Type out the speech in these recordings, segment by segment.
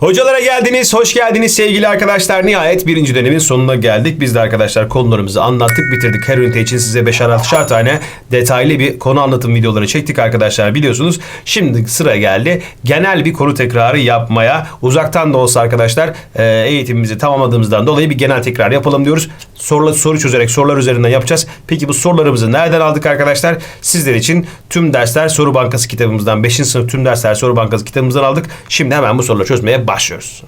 Hocalara geldiniz, hoş geldiniz sevgili arkadaşlar. Nihayet birinci dönemin sonuna geldik. Biz de arkadaşlar konularımızı anlattık, bitirdik. Her ünite için size 5'er 6'şar tane detaylı bir konu anlatım videoları çektik arkadaşlar biliyorsunuz. Şimdi sıra geldi genel bir konu tekrarı yapmaya. Uzaktan da olsa arkadaşlar e, eğitimimizi tamamladığımızdan dolayı bir genel tekrar yapalım diyoruz. Sorular, soru çözerek sorular üzerinden yapacağız. Peki bu sorularımızı nereden aldık arkadaşlar? Sizler için tüm dersler soru bankası kitabımızdan 5. sınıf tüm dersler soru bankası kitabımızdan aldık. Şimdi hemen bu soruları çözmeye başlıyoruz.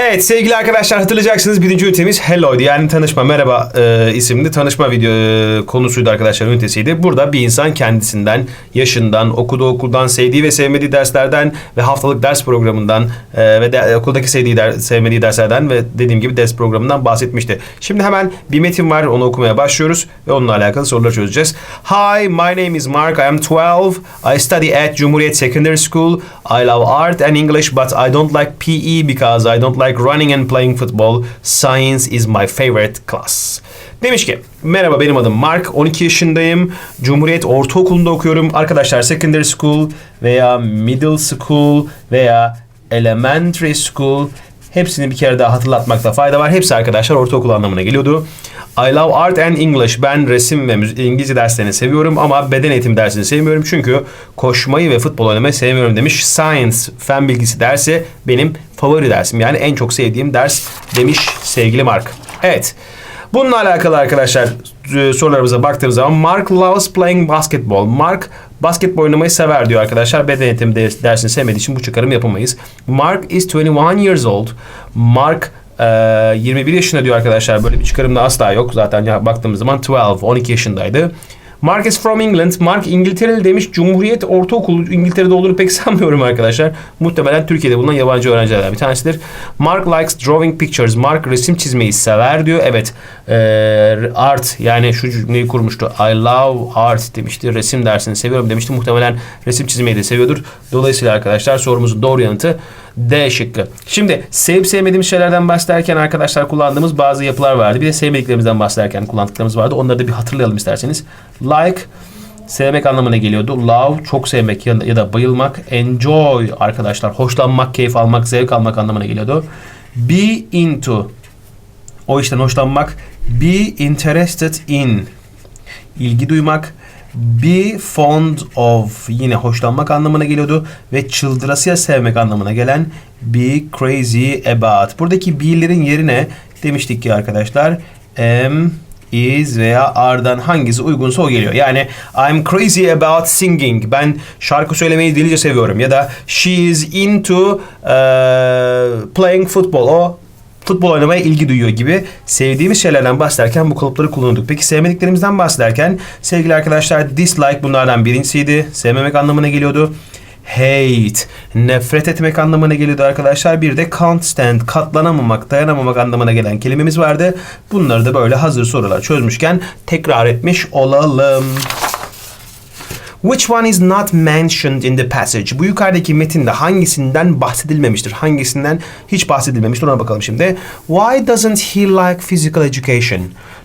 Evet sevgili arkadaşlar hatırlayacaksınız birinci ünitemiz Hello'ydu yani tanışma merhaba e, isimli tanışma video e, konusuydu arkadaşlar ünitesiydi. Burada bir insan kendisinden, yaşından, okuduğu okuldan, sevdiği ve sevmediği derslerden ve haftalık ders programından e, ve de, okuldaki sevdiği der, sevmediği derslerden ve dediğim gibi ders programından bahsetmişti. Şimdi hemen bir metin var onu okumaya başlıyoruz ve onunla alakalı sorular çözeceğiz. Hi, my name is Mark. I am 12. I study at Cumhuriyet Secondary School. I love art and English but I don't like PE because I don't like running and playing football. Science is my favorite class. Demiş ki merhaba benim adım Mark 12 yaşındayım Cumhuriyet Ortaokulu'nda okuyorum arkadaşlar secondary school veya middle school veya elementary school hepsini bir kere daha hatırlatmakta fayda var hepsi arkadaşlar ortaokul anlamına geliyordu I love art and English. Ben resim ve İngilizce derslerini seviyorum ama beden eğitimi dersini sevmiyorum. Çünkü koşmayı ve futbol oynamayı sevmiyorum demiş. Science, fen bilgisi dersi benim favori dersim. Yani en çok sevdiğim ders demiş sevgili Mark. Evet. Bununla alakalı arkadaşlar sorularımıza baktığımız zaman Mark loves playing basketball. Mark basketbol oynamayı sever diyor arkadaşlar. Beden eğitimi ders- dersini sevmediği için bu çıkarımı yapamayız. Mark is 21 years old. Mark ee, 21 yaşında diyor arkadaşlar. Böyle bir çıkarımda asla yok. Zaten ya baktığımız zaman 12, 12 yaşındaydı. Mark is from England. Mark İngiltereli demiş. Cumhuriyet Ortaokulu İngiltere'de olduğunu pek sanmıyorum arkadaşlar. Muhtemelen Türkiye'de bulunan yabancı öğrencilerden bir tanesidir. Mark likes drawing pictures. Mark resim çizmeyi sever diyor. Evet. Ee, art yani şu cümleyi kurmuştu. I love art demişti. Resim dersini seviyorum demişti. Muhtemelen resim çizmeyi de seviyordur. Dolayısıyla arkadaşlar sorumuzun doğru yanıtı D şıkkı. Şimdi sevip sevmediğimiz şeylerden bahsederken arkadaşlar kullandığımız bazı yapılar vardı. Bir de sevmediklerimizden bahsederken kullandıklarımız vardı. Onları da bir hatırlayalım isterseniz. Like sevmek anlamına geliyordu. Love çok sevmek ya da, bayılmak. Enjoy arkadaşlar hoşlanmak, keyif almak, zevk almak anlamına geliyordu. Be into o işten hoşlanmak. Be interested in ilgi duymak. Be fond of yine hoşlanmak anlamına geliyordu ve çıldırasıya sevmek anlamına gelen be crazy about. Buradaki be'lerin yerine demiştik ki arkadaşlar am, is veya are'dan hangisi uygunsa o geliyor. Yani I'm crazy about singing. Ben şarkı söylemeyi delice seviyorum. Ya da she is into uh, playing football. O futbol oynamaya ilgi duyuyor gibi sevdiğimiz şeylerden bahsederken bu kalıpları kullanıyorduk. Peki sevmediklerimizden bahsederken sevgili arkadaşlar dislike bunlardan birincisiydi. Sevmemek anlamına geliyordu. Hate, nefret etmek anlamına geliyordu arkadaşlar. Bir de can't stand, katlanamamak, dayanamamak anlamına gelen kelimemiz vardı. Bunları da böyle hazır sorular çözmüşken tekrar etmiş olalım. Which one is not mentioned in the passage? Bu yukarıdaki metinde hangisinden bahsedilmemiştir? Hangisinden hiç bahsedilmemiştir? Ona bakalım şimdi. Why doesn't he like physical education?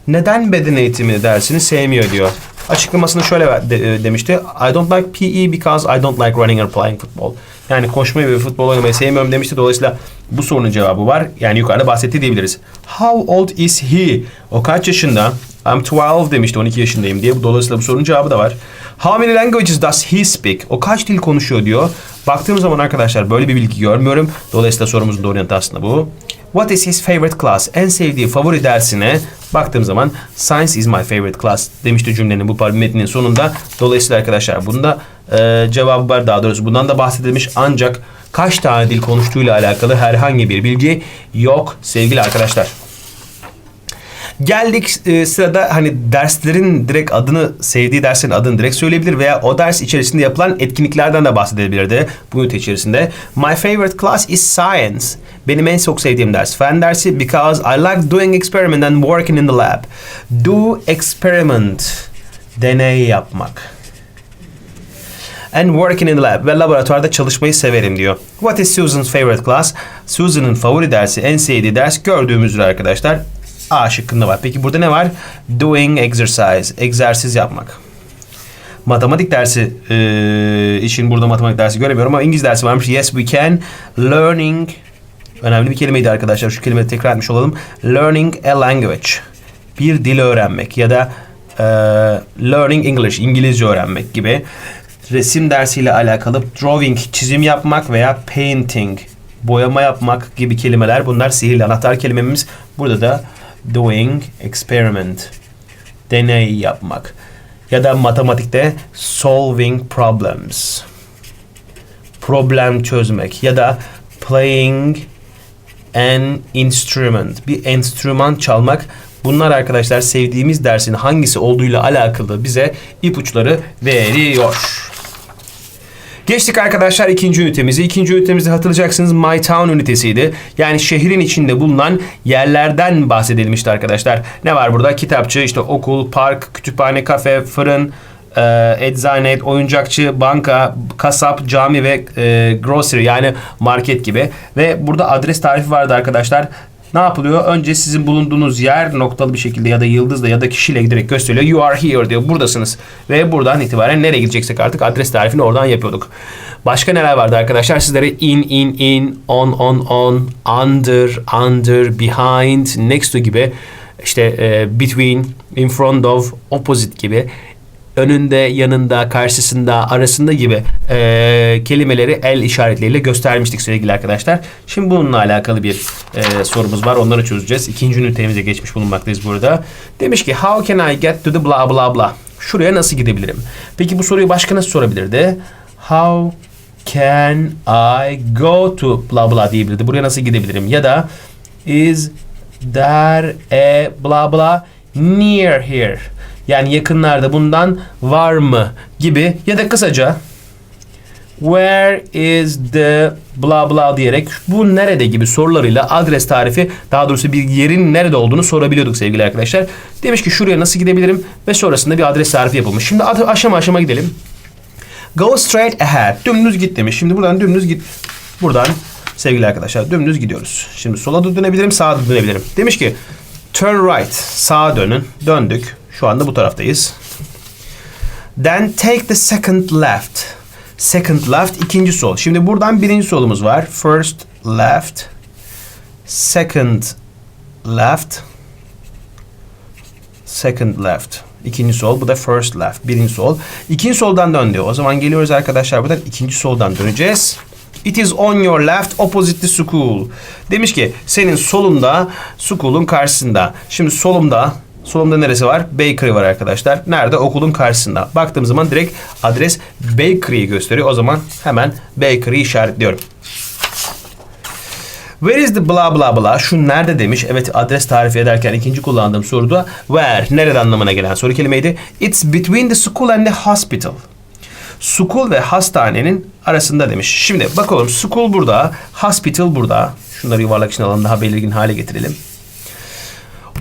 Neden beden eğitimi dersini sevmiyor diyor. Açıklamasını şöyle e, demişti. I don't like PE because I don't like running or playing football. Yani koşmayı ve futbol oynamayı sevmiyorum demişti. Dolayısıyla bu sorunun cevabı var. Yani yukarıda bahsetti diyebiliriz. How old is he? O kaç yaşında? I'm 12 demişti 12 yaşındayım diye. Dolayısıyla bu sorunun cevabı da var. How many languages does he speak? O kaç dil konuşuyor diyor. Baktığım zaman arkadaşlar böyle bir bilgi görmüyorum. Dolayısıyla sorumuzun doğru yanıtı aslında bu. What is his favorite class? En sevdiği favori dersine baktığım zaman Science is my favorite class demişti cümlenin bu metnin sonunda. Dolayısıyla arkadaşlar bunda e, cevabı var daha doğrusu bundan da bahsedilmiş ancak kaç tane dil konuştuğuyla alakalı herhangi bir bilgi yok sevgili arkadaşlar. Geldik e, sırada hani derslerin direkt adını sevdiği derslerin adını direkt söyleyebilir veya o ders içerisinde yapılan etkinliklerden de bahsedebilirdi bu ünite içerisinde. My favorite class is science. Benim en çok sevdiğim ders fen dersi because I like doing experiment and working in the lab. Do experiment. Deney yapmak. And working in the lab ve laboratuvarda çalışmayı severim diyor. What is Susan's favorite class? Susan'ın favori dersi, en sevdiği ders gördüğümüz arkadaşlar A şıkkında var. Peki burada ne var? Doing exercise, egzersiz yapmak. Matematik dersi e, için burada matematik dersi göremiyorum ama İngiliz dersi varmış. Yes we can. Learning önemli bir kelimeydi arkadaşlar. Şu kelimeyi tekrar etmiş olalım. Learning a language. Bir dil öğrenmek ya da e, learning English, İngilizce öğrenmek gibi. Resim dersiyle alakalı drawing, çizim yapmak veya painting, boyama yapmak gibi kelimeler. Bunlar sihirli anahtar kelimemiz. Burada da doing experiment, deney yapmak. Ya da matematikte solving problems, problem çözmek ya da playing an instrument. Bir enstrüman çalmak. Bunlar arkadaşlar sevdiğimiz dersin hangisi olduğuyla alakalı bize ipuçları veriyor. Geçtik arkadaşlar ikinci ünitemizi. İkinci ünitemizde hatırlayacaksınız My Town ünitesiydi. Yani şehrin içinde bulunan yerlerden bahsedilmişti arkadaşlar. Ne var burada? Kitapçı, işte okul, park, kütüphane, kafe, fırın, e, eczane, oyuncakçı, banka, kasap, cami ve e, grocery yani market gibi. Ve burada adres tarifi vardı arkadaşlar. Ne yapılıyor? Önce sizin bulunduğunuz yer noktalı bir şekilde ya da yıldızla ya da kişiyle giderek gösteriliyor. You are here diyor. Buradasınız. Ve buradan itibaren nereye gideceksek artık adres tarifini oradan yapıyorduk. Başka neler vardı arkadaşlar? Sizlere in, in, in, on, on, on, under, under, behind, next to gibi işte e, between, in front of, opposite gibi önünde, yanında, karşısında, arasında gibi e, kelimeleri el işaretleriyle göstermiştik sevgili arkadaşlar. Şimdi bununla alakalı bir e, sorumuz var. Onları çözeceğiz. İkinci ünitemize geçmiş bulunmaktayız burada. Demiş ki how can I get to the blah blah blah? Şuraya nasıl gidebilirim? Peki bu soruyu başka nasıl sorabilirdi? How can I go to blah blah diyebilirdi. Buraya nasıl gidebilirim? Ya da is there a blah blah near here? Yani yakınlarda bundan var mı gibi ya da kısaca where is the blah blah diyerek bu nerede gibi sorularıyla adres tarifi daha doğrusu bir yerin nerede olduğunu sorabiliyorduk sevgili arkadaşlar. Demiş ki şuraya nasıl gidebilirim ve sonrasında bir adres tarifi yapılmış. Şimdi aşama aşama gidelim. Go straight ahead. Dümdüz git demiş. Şimdi buradan dümdüz git. Buradan sevgili arkadaşlar dümdüz gidiyoruz. Şimdi sola da dönebilirim, sağa da dönebilirim. Demiş ki turn right. Sağa dönün. Döndük. Şu anda bu taraftayız. Then take the second left. Second left ikinci sol. Şimdi buradan birinci solumuz var. First left. Second left. Second left. İkinci sol. Bu da first left. Birinci sol. İkinci soldan dön diyor. O zaman geliyoruz arkadaşlar. Buradan ikinci soldan döneceğiz. It is on your left opposite the school. Demiş ki senin solunda school'un karşısında. Şimdi solumda Solumda neresi var? Bakery var arkadaşlar. Nerede? Okulun karşısında. Baktığım zaman direkt adres Bakery'yi gösteriyor. O zaman hemen Bakery işaretliyorum. Where is the blah blah blah? Şu nerede demiş. Evet adres tarifi ederken ikinci kullandığım soruda where, nerede anlamına gelen soru kelimeydi. It's between the school and the hospital. School ve hastanenin arasında demiş. Şimdi bakalım school burada, hospital burada. Şunları yuvarlak için alalım daha belirgin hale getirelim.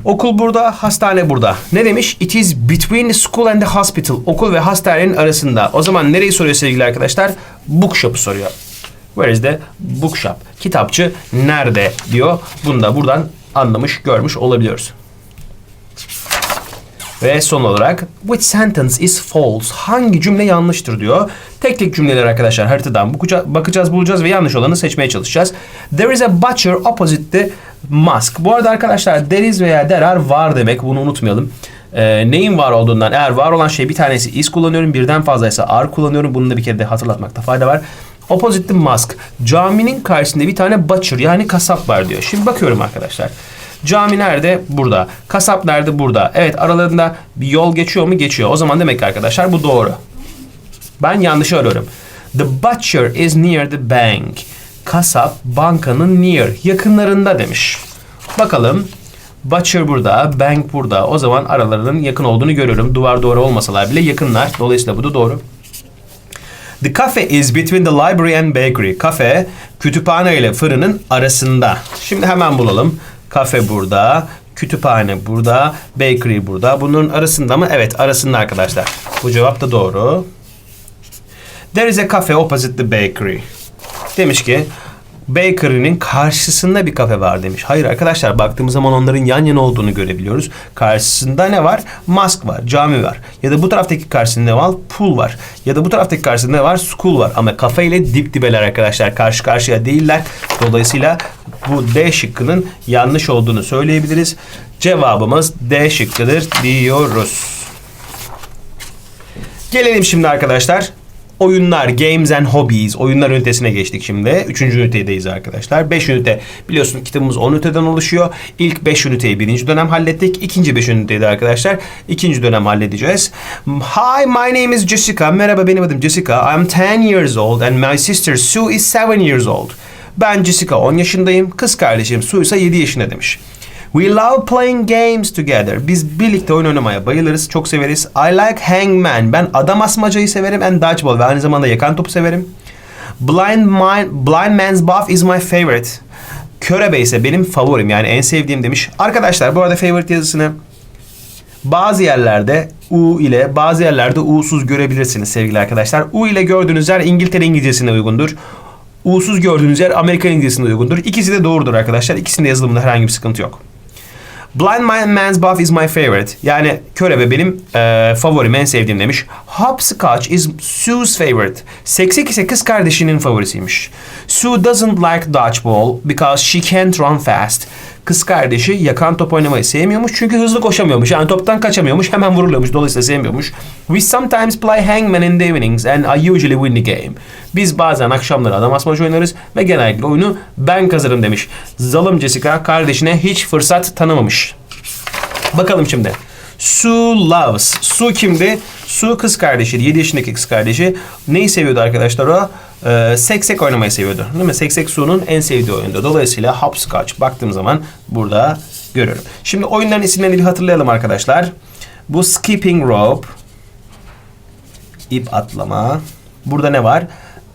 Okul burada, hastane burada. Ne demiş? It is between school and the hospital. Okul ve hastanenin arasında. O zaman nereyi soruyor sevgili arkadaşlar? Bookshop'u soruyor. Where is the bookshop? Kitapçı nerede diyor. Bunu da buradan anlamış, görmüş olabiliyoruz. Ve son olarak which sentence is false? Hangi cümle yanlıştır diyor. Tek tek cümleler arkadaşlar haritadan bakacağız, bulacağız ve yanlış olanı seçmeye çalışacağız. There is a butcher opposite the mosque. Bu arada arkadaşlar there is veya there are var demek. Bunu unutmayalım. Ee, neyin var olduğundan eğer var olan şey bir tanesi is kullanıyorum birden fazlaysa are kullanıyorum. Bunu da bir kere de hatırlatmakta fayda var. Opposite the mosque. Caminin karşısında bir tane butcher yani kasap var diyor. Şimdi bakıyorum arkadaşlar. Cami nerede? Burada. Kasap nerede? Burada. Evet aralarında bir yol geçiyor mu? Geçiyor. O zaman demek ki arkadaşlar bu doğru. Ben yanlış arıyorum. The butcher is near the bank. Kasap bankanın near. Yakınlarında demiş. Bakalım. Butcher burada, bank burada. O zaman aralarının yakın olduğunu görüyorum. Duvar doğru olmasalar bile yakınlar. Dolayısıyla bu da doğru. The cafe is between the library and bakery. Kafe, kütüphane ile fırının arasında. Şimdi hemen bulalım. Kafe burada, kütüphane burada, bakery burada. Bunların arasında mı? Evet, arasında arkadaşlar. Bu cevap da doğru. There is a cafe opposite the bakery. Demiş ki Bakery'nin karşısında bir kafe var demiş. Hayır arkadaşlar baktığımız zaman onların yan yana olduğunu görebiliyoruz. Karşısında ne var? Mask var, cami var. Ya da bu taraftaki karşısında ne var? Pool var. Ya da bu taraftaki karşısında ne var? School var. Ama kafe ile dip dibeler arkadaşlar. Karşı karşıya değiller. Dolayısıyla bu D şıkkının yanlış olduğunu söyleyebiliriz. Cevabımız D şıkkıdır diyoruz. Gelelim şimdi arkadaşlar. Oyunlar, games and hobbies. Oyunlar ünitesine geçtik şimdi. Üçüncü ünitedeyiz arkadaşlar. Beş ünite. Biliyorsun kitabımız 10 üniteden oluşuyor. İlk beş üniteyi birinci dönem hallettik. İkinci beş üniteyi de arkadaşlar ikinci dönem halledeceğiz. Hi, my name is Jessica. Merhaba benim adım Jessica. I'm 10 years old and my sister Sue is 7 years old. Ben Jessica 10 yaşındayım. Kız kardeşim Sue ise 7 yaşında demiş. We love playing games together. Biz birlikte oyun oynamaya bayılırız. Çok severiz. I like hangman. Ben adam asmacayı severim and dodgeball ve aynı zamanda yakan topu severim. Blind, man, blind man's buff is my favorite. Körebe ise benim favorim yani en sevdiğim demiş. Arkadaşlar bu arada favorite yazısını bazı yerlerde U ile bazı yerlerde U'suz görebilirsiniz sevgili arkadaşlar. U ile gördüğünüz yer İngiltere İngilizcesine uygundur. U'suz gördüğünüz yer Amerikan İngilizcesine uygundur. İkisi de doğrudur arkadaşlar. İkisinde yazılımında herhangi bir sıkıntı yok. Blind Man's Buff is my favorite. Yani körebe benim e, favorim, en sevdiğim demiş. Hopscotch is Sue's favorite. Seksek ise kız kardeşinin favorisiymiş. Sue doesn't like dodgeball because she can't run fast. Kız kardeşi yakan top oynamayı sevmiyormuş çünkü hızlı koşamıyormuş. Yani toptan kaçamıyormuş, hemen vuruluyormuş. Dolayısıyla sevmiyormuş. We sometimes play hangman in the evenings and I usually win the game. Biz bazen akşamları adam asmacı oynarız ve genellikle oyunu ben kazanırım demiş. Zalim Jessica kardeşine hiç fırsat tanımamış. Bakalım şimdi. Sue loves. Sue kimdi? Sue kız kardeşi. 7 yaşındaki kız kardeşi. Neyi seviyordu arkadaşlar o? Ee, seksek oynamayı seviyordu. Değil mi? Seksek Sue'nun en sevdiği oyundu. Dolayısıyla hopscotch baktığım zaman burada görüyorum. Şimdi oyunların isimlerini bir hatırlayalım arkadaşlar. Bu skipping rope. ip atlama. Burada ne var?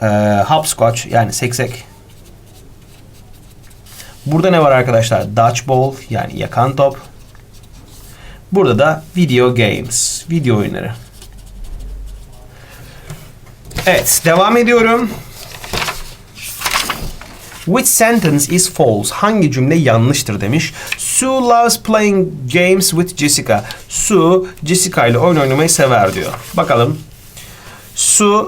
Ee, hopscotch yani seksek. Burada ne var arkadaşlar? Dodgeball yani yakan top. Burada da video games, video oyunları. Evet, devam ediyorum. Which sentence is false? Hangi cümle yanlıştır demiş. Sue loves playing games with Jessica. Sue, Jessica ile oyun oynamayı sever diyor. Bakalım. Sue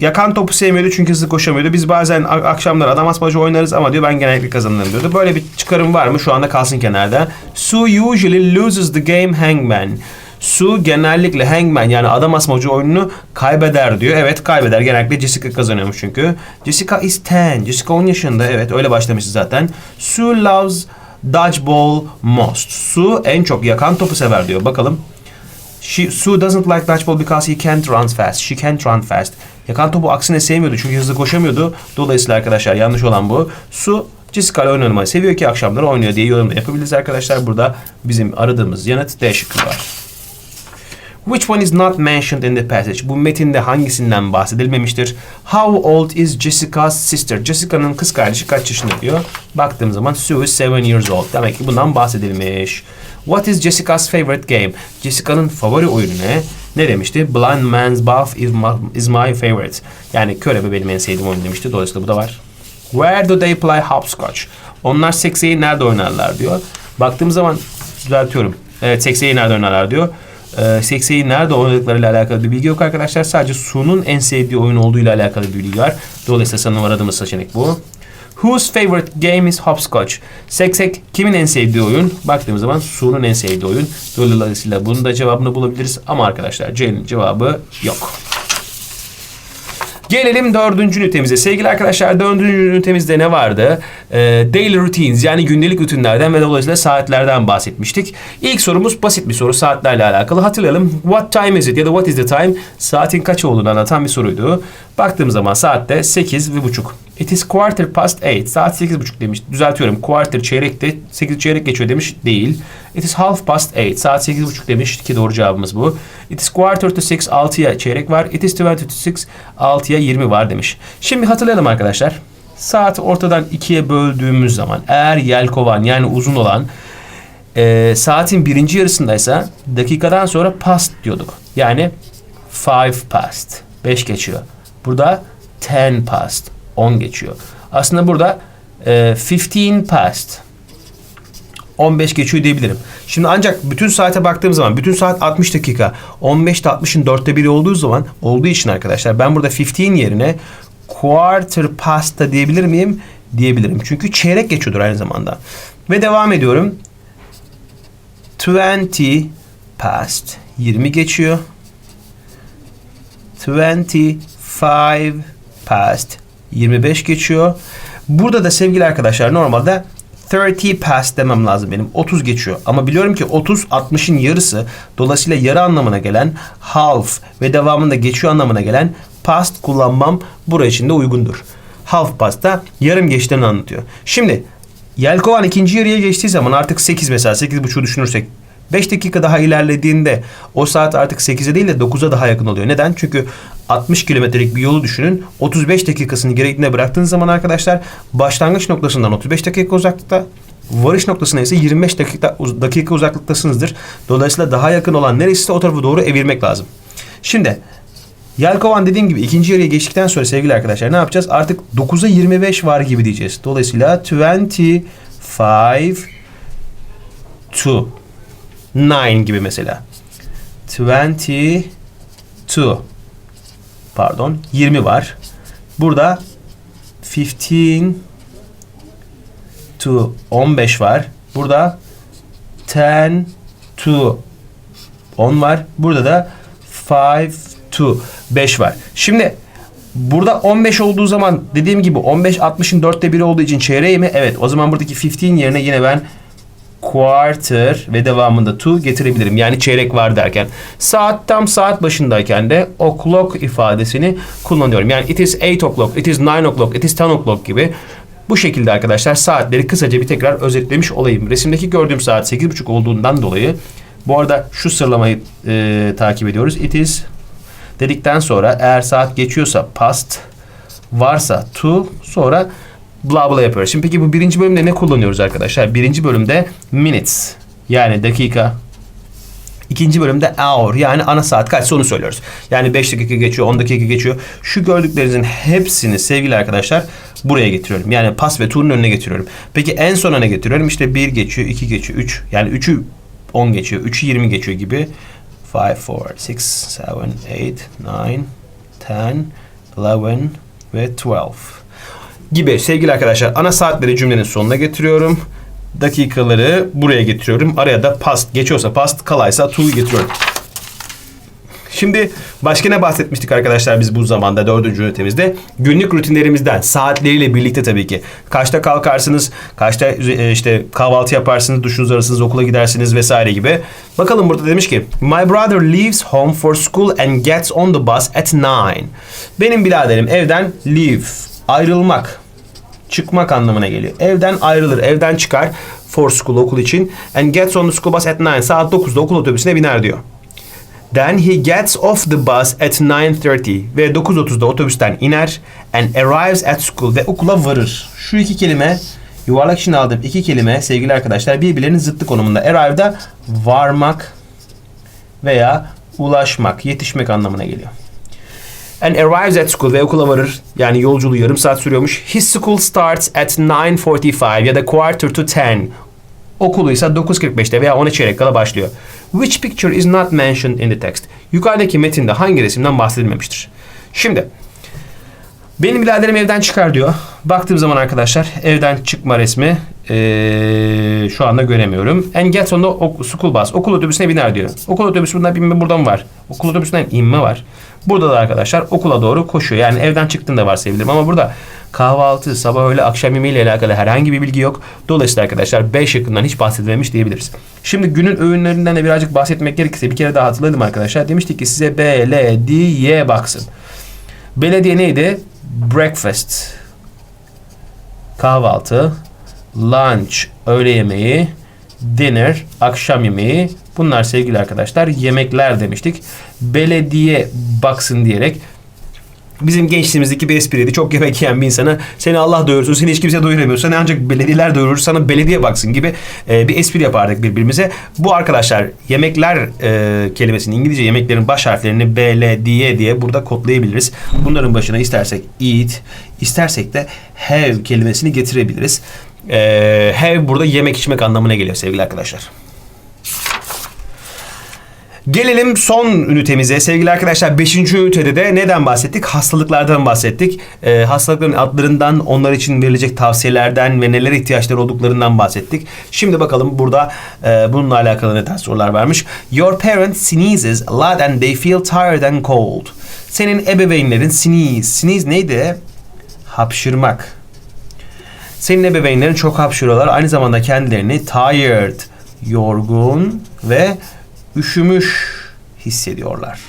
Yakan topu sevmiyordu çünkü hızlı koşamıyordu. Biz bazen akşamlar adam asmacı oynarız ama diyor ben genellikle kazanırım diyordu. Böyle bir çıkarım var mı? Şu anda kalsın kenarda. Sue usually loses the game hangman. Sue genellikle hangman yani adam asmacı oyununu kaybeder diyor. Evet kaybeder. Genellikle Jessica kazanıyormuş çünkü. Jessica is 10. Jessica 10 yaşında. Evet öyle başlamışız zaten. Sue loves dodgeball most. Sue en çok yakan topu sever diyor. Bakalım. She, Sue doesn't like dodgeball because he can't run fast. She can't run fast. Yakan topu aksine sevmiyordu çünkü hızlı koşamıyordu. Dolayısıyla arkadaşlar yanlış olan bu. Su ile oynamayı seviyor ki akşamları oynuyor diye yorum yapabiliriz arkadaşlar. Burada bizim aradığımız yanıt D şıkkı var. Which one is not mentioned in the passage? Bu metinde hangisinden bahsedilmemiştir? How old is Jessica's sister? Jessica'nın kız kardeşi kaç yaşında diyor. Baktığım zaman Sue is 7 years old. Demek ki bundan bahsedilmiş. What is Jessica's favorite game? Jessica'nın favori oyunu ne? Ne demişti? Blind Man's Buff is my, favorite. Yani körebe benim en sevdiğim oyun demişti. Dolayısıyla bu da var. Where do they play hopscotch? Onlar sekseyi nerede oynarlar diyor. Baktığım zaman düzeltiyorum. Evet sekseyi nerede oynarlar diyor. Ee, sekseyi nerede oynadıklarıyla alakalı bir bilgi yok arkadaşlar. Sadece Su'nun en sevdiği oyun olduğuyla alakalı bir bilgi var. Dolayısıyla sanırım aradığımız seçenek bu. Whose favorite game is hopscotch? Seksek kimin en sevdiği oyun? Baktığımız zaman Su'nun en sevdiği oyun. Dolayısıyla bunun da cevabını bulabiliriz. Ama arkadaşlar C'nin cevabı yok. Gelelim dördüncü ünitemize. Sevgili arkadaşlar dördüncü ünitemizde ne vardı? Ee, daily routines yani gündelik rutinlerden ve dolayısıyla saatlerden bahsetmiştik. İlk sorumuz basit bir soru saatlerle alakalı. Hatırlayalım. What time is it ya da what is the time? Saatin kaç olduğunu anlatan bir soruydu. Baktığım zaman saatte 8 ve buçuk. It is quarter past eight. Saat sekiz buçuk demiş. Düzeltiyorum. Quarter çeyrekte sekiz çeyrek geçiyor demiş. Değil. It is half past eight. Saat sekiz buçuk demiş ki doğru cevabımız bu. It is quarter to six. Altıya çeyrek var. It is twenty to six. Altıya yirmi var demiş. Şimdi hatırlayalım arkadaşlar. Saat ortadan ikiye böldüğümüz zaman eğer yelkovan yani uzun olan e, saatin birinci yarısındaysa dakikadan sonra past diyorduk. Yani five past. Beş geçiyor. Burada ten past. 10 geçiyor. Aslında burada e, 15 past. 15 geçiyor diyebilirim. Şimdi ancak bütün saate baktığım zaman bütün saat 60 dakika. 15'te 60'ın dörtte biri olduğu zaman olduğu için arkadaşlar ben burada 15 yerine quarter past da diyebilir miyim? Diyebilirim. Çünkü çeyrek geçiyordur aynı zamanda. Ve devam ediyorum. 20 past. 20 geçiyor. 25 past. 25 geçiyor. Burada da sevgili arkadaşlar normalde 30 past demem lazım benim. 30 geçiyor. Ama biliyorum ki 30 60'ın yarısı. Dolayısıyla yarı anlamına gelen half ve devamında geçiyor anlamına gelen past kullanmam buraya için de uygundur. Half past da yarım geçtiğini anlatıyor. Şimdi Yelkovan ikinci yarıya geçtiği zaman artık 8 mesela 8.5'u düşünürsek 5 dakika daha ilerlediğinde o saat artık 8'e değil de 9'a daha yakın oluyor. Neden? Çünkü 60 kilometrelik bir yolu düşünün. 35 dakikasını gerektiğinde bıraktığınız zaman arkadaşlar başlangıç noktasından 35 dakika uzaklıkta Varış noktasına ise 25 dakika, dakika uzaklıktasınızdır. Dolayısıyla daha yakın olan neresi o tarafa doğru evirmek lazım. Şimdi Yelkovan dediğim gibi ikinci yarıya geçtikten sonra sevgili arkadaşlar ne yapacağız? Artık 9'a 25 var gibi diyeceğiz. Dolayısıyla 25 2 nine gibi mesela. Twenty two. Pardon 20 var. Burada fifteen to 15 var. Burada ten to 10 var. Burada da five to 5 var. Şimdi Burada 15 olduğu zaman dediğim gibi 15 60'ın 4'te 1 olduğu için çeyreği mi? Evet. O zaman buradaki 15 yerine yine ben quarter ve devamında to getirebilirim. Yani çeyrek var derken. Saat tam saat başındayken de o'clock ifadesini kullanıyorum. Yani it is 8 o'clock, it is 9 o'clock, it is 10 o'clock gibi. Bu şekilde arkadaşlar saatleri kısaca bir tekrar özetlemiş olayım. Resimdeki gördüğüm saat 8.30 olduğundan dolayı bu arada şu sıralamayı e, takip ediyoruz. It is dedikten sonra eğer saat geçiyorsa past varsa to sonra bla bla yapıyoruz. Şimdi peki bu birinci bölümde ne kullanıyoruz arkadaşlar? Birinci bölümde minutes yani dakika. İkinci bölümde hour yani ana saat kaçsa onu söylüyoruz. Yani 5 dakika geçiyor, 10 dakika geçiyor. Şu gördüklerinizin hepsini sevgili arkadaşlar buraya getiriyorum. Yani pas ve turun önüne getiriyorum. Peki en sona ne getiriyorum? İşte 1 geçiyor, 2 geçiyor, 3. Yani 3'ü 10 geçiyor, 3'ü 20 geçiyor gibi. 5, 4, 6, 7, 8, 9, 10, 11 ve 12 gibi sevgili arkadaşlar ana saatleri cümlenin sonuna getiriyorum. Dakikaları buraya getiriyorum. Araya da past geçiyorsa past kalaysa to'yu getiriyorum. Şimdi başka ne bahsetmiştik arkadaşlar biz bu zamanda dördüncü ünitemizde? Günlük rutinlerimizden saatleriyle birlikte tabii ki. Kaçta kalkarsınız, kaçta e, işte kahvaltı yaparsınız, duşunuzu alırsınız, okula gidersiniz vesaire gibi. Bakalım burada demiş ki My brother leaves home for school and gets on the bus at 9. Benim biraderim evden leave ayrılmak çıkmak anlamına geliyor. Evden ayrılır, evden çıkar for school okul için and gets on the school bus at 9 saat 9'da okul otobüsüne biner diyor. Then he gets off the bus at 9.30 ve 9.30'da otobüsten iner and arrives at school ve okula varır. Şu iki kelime yuvarlak içinde aldığım iki kelime sevgili arkadaşlar birbirlerinin zıttı konumunda. Arrive'da varmak veya ulaşmak, yetişmek anlamına geliyor. And arrives at school ve okula varır. Yani yolculuğu yarım saat sürüyormuş. His school starts at 9.45 ya da quarter to 10. Okulu ise 9.45'te veya 10'a çeyrek kala başlıyor. Which picture is not mentioned in the text? Yukarıdaki metinde hangi resimden bahsedilmemiştir? Şimdi benim biraderim evden çıkar diyor. Baktığım zaman arkadaşlar evden çıkma resmi ee, şu anda göremiyorum. And gets on the school bus. Okul otobüsüne biner diyor. Okul otobüsünden binme buradan var. Okul otobüsünden inme var. Burada da arkadaşlar okula doğru koşuyor. Yani evden çıktığında varsayabilirim ama burada kahvaltı, sabah öğle, akşam yemeği ile alakalı herhangi bir bilgi yok. Dolayısıyla arkadaşlar 5 yakından hiç bahsedilmemiş diyebiliriz. Şimdi günün öğünlerinden de birazcık bahsetmek gerekirse bir kere daha hatırladım arkadaşlar. Demiştik ki size B, baksın. Belediye neydi? Breakfast. Kahvaltı. Lunch. Öğle yemeği. Dinner. Akşam yemeği. Bunlar sevgili arkadaşlar yemekler demiştik. Belediye baksın diyerek Bizim gençliğimizdeki bir espriydi. Çok yemek yiyen bir insana seni Allah doyursun, seni hiç kimse doyuramıyor. Seni ancak belediyeler doyurur, sana belediye baksın gibi e, bir espri yapardık birbirimize. Bu arkadaşlar yemekler e, kelimesini İngilizce yemeklerin baş harflerini B, L, D diye burada kodlayabiliriz. Bunların başına istersek eat, istersek de have kelimesini getirebiliriz. E, have burada yemek içmek anlamına geliyor sevgili arkadaşlar. Gelelim son ünitemize sevgili arkadaşlar. Beşinci ünitede de neden bahsettik? Hastalıklardan bahsettik. Ee, hastalıkların adlarından, onlar için verilecek tavsiyelerden ve neler ihtiyaçları olduklarından bahsettik. Şimdi bakalım burada e, bununla alakalı ne tarz sorular varmış. Your parent sneezes a lot and they feel tired and cold. Senin ebeveynlerin sneeze. Sneeze neydi? Hapşırmak. Senin ebeveynlerin çok hapşırıyorlar. Aynı zamanda kendilerini tired, yorgun ve üşümüş hissediyorlar.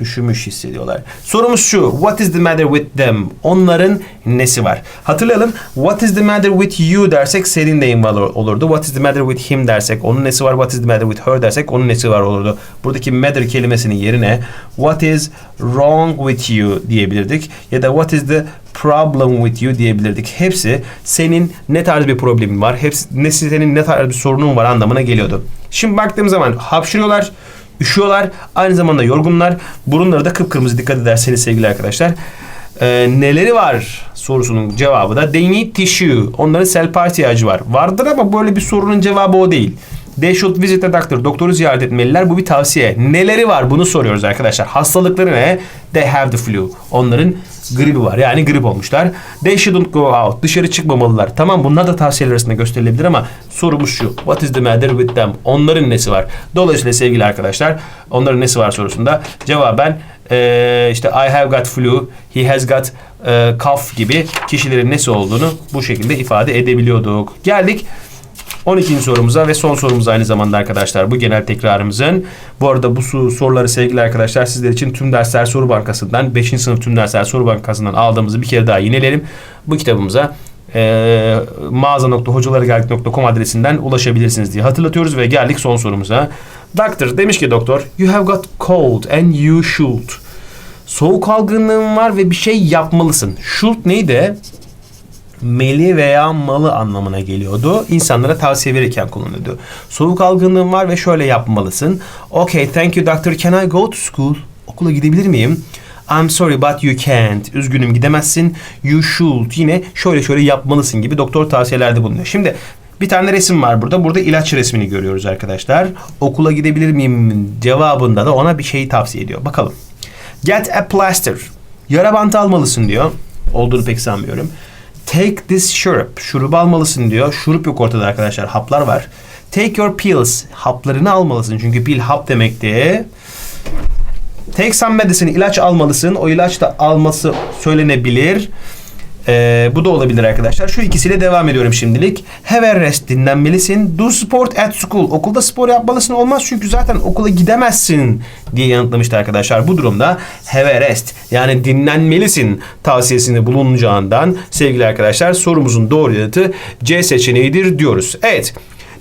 Üşümüş hissediyorlar. Sorumuz şu. What is the matter with them? Onların nesi var? Hatırlayalım. What is the matter with you dersek senin neyin var olurdu. What is the matter with him dersek onun nesi var. What is the matter with her dersek onun nesi var olurdu. Buradaki matter kelimesinin yerine what is wrong with you diyebilirdik. Ya da what is the problem with you diyebilirdik. Hepsi senin ne tarz bir problemin var. Hepsi ne senin ne tarz bir sorunun var anlamına geliyordu. Şimdi baktığım zaman hapşırıyorlar, üşüyorlar, aynı zamanda yorgunlar. Burunları da kıpkırmızı dikkat ederseniz sevgili arkadaşlar. Ee, neleri var sorusunun cevabı da they need tissue. Onların selpa ihtiyacı var. Vardır ama böyle bir sorunun cevabı o değil. They should visit a doctor. Doktoru ziyaret etmeliler. Bu bir tavsiye. Neleri var bunu soruyoruz arkadaşlar. Hastalıkları ne? They have the flu. Onların gribi var. Yani grip olmuşlar. They shouldn't go out. Dışarı çıkmamalılar. Tamam bunlar da tavsiyeler arasında gösterilebilir ama sorumuz şu. What is the matter with them? Onların nesi var? Dolayısıyla sevgili arkadaşlar onların nesi var sorusunda cevaben eee, işte I have got flu, he has got eee, cough gibi kişilerin nesi olduğunu bu şekilde ifade edebiliyorduk. Geldik 12. sorumuza ve son sorumuz aynı zamanda arkadaşlar bu genel tekrarımızın. Bu arada bu soruları sevgili arkadaşlar sizler için tüm dersler soru bankasından 5. sınıf tüm dersler soru bankasından aldığımızı bir kere daha yineleyelim. Bu kitabımıza e, mağaza.hocalarıgeldik.com adresinden ulaşabilirsiniz diye hatırlatıyoruz ve geldik son sorumuza. Doctor demiş ki doktor you have got cold and you should. Soğuk algınlığın var ve bir şey yapmalısın. Should neydi? Meli veya malı anlamına geliyordu. İnsanlara tavsiye verirken kullanılıyordu. Soğuk algınlığın var ve şöyle yapmalısın. Okay, thank you doctor. Can I go to school? Okula gidebilir miyim? I'm sorry but you can't. Üzgünüm gidemezsin. You should. Yine şöyle şöyle yapmalısın gibi doktor tavsiyelerde bulunuyor. Şimdi bir tane resim var burada. Burada ilaç resmini görüyoruz arkadaşlar. Okula gidebilir miyim cevabında da ona bir şeyi tavsiye ediyor. Bakalım. Get a plaster. Yara bantı almalısın diyor. Olduğunu pek sanmıyorum. Take this syrup. Şurubu almalısın diyor. Şurup yok ortada arkadaşlar. Haplar var. Take your pills. Haplarını almalısın. Çünkü pil hap demekti. Take some medicine. ilaç almalısın. O ilaç da alması söylenebilir. Ee, bu da olabilir arkadaşlar. Şu ikisiyle devam ediyorum şimdilik. Have a rest. Dinlenmelisin. Do sport at school. Okulda spor yapmalısın. Olmaz çünkü zaten okula gidemezsin diye yanıtlamıştı arkadaşlar. Bu durumda have a rest yani dinlenmelisin tavsiyesinde bulunacağından sevgili arkadaşlar sorumuzun doğru yanıtı C seçeneğidir diyoruz. Evet.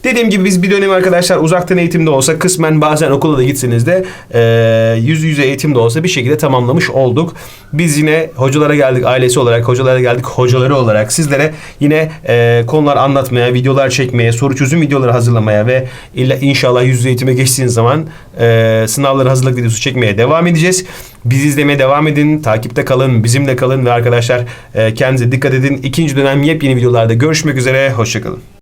Dediğim gibi biz bir dönem arkadaşlar uzaktan eğitimde olsa kısmen bazen okula da gitseniz de e, yüz yüze eğitimde olsa bir şekilde tamamlamış olduk. Biz yine hocalara geldik ailesi olarak, hocalara geldik hocaları olarak sizlere yine e, konular anlatmaya, videolar çekmeye, soru çözüm videoları hazırlamaya ve illa, inşallah yüz yüze eğitime geçtiğiniz zaman e, sınavları hazırlık videosu çekmeye devam edeceğiz. Bizi izlemeye devam edin, takipte kalın, bizimle kalın ve arkadaşlar e, kendinize dikkat edin. İkinci dönem yepyeni videolarda görüşmek üzere, hoşçakalın.